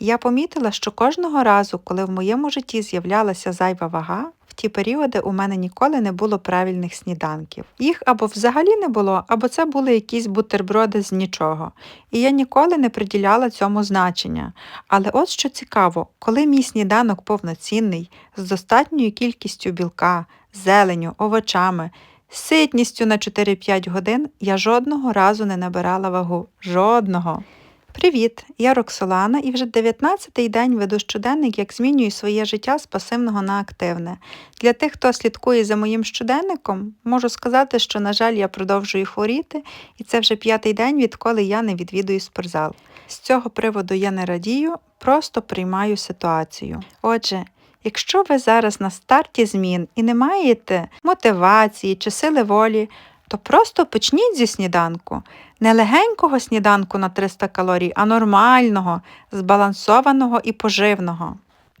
Я помітила, що кожного разу, коли в моєму житті з'являлася зайва вага, в ті періоди у мене ніколи не було правильних сніданків. Їх або взагалі не було, або це були якісь бутерброди з нічого. І я ніколи не приділяла цьому значення. Але от що цікаво, коли мій сніданок повноцінний, з достатньою кількістю білка, зеленю, овочами, ситністю на 4-5 годин, я жодного разу не набирала вагу. Жодного. Привіт, я Роксолана і вже 19-й день веду щоденник, як змінюю своє життя з пасивного на активне. Для тих, хто слідкує за моїм щоденником, можу сказати, що, на жаль, я продовжую хворіти, і це вже п'ятий день, відколи я не відвідую спортзал. З цього приводу я не радію, просто приймаю ситуацію. Отже, якщо ви зараз на старті змін і не маєте мотивації чи сили волі, то просто почніть зі сніданку. Не легенького сніданку на 300 калорій, а нормального, збалансованого і поживного.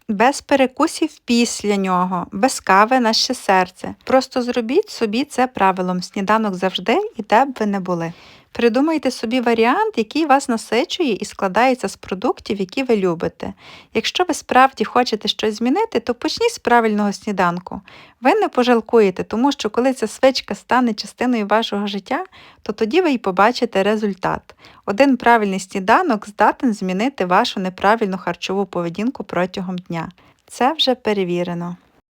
Без перекусів після нього, без кави на ще серце. Просто зробіть собі це правилом. Сніданок завжди і де б ви не були. Придумайте собі варіант, який вас насичує і складається з продуктів, які ви любите. Якщо ви справді хочете щось змінити, то почніть з правильного сніданку. Ви не пожалкуєте, тому що коли ця свичка стане частиною вашого життя, то тоді ви й побачите результат. Один правильний сніданок здатен змінити вашу неправильну харчову поведінку протягом дня. Це вже перевірено.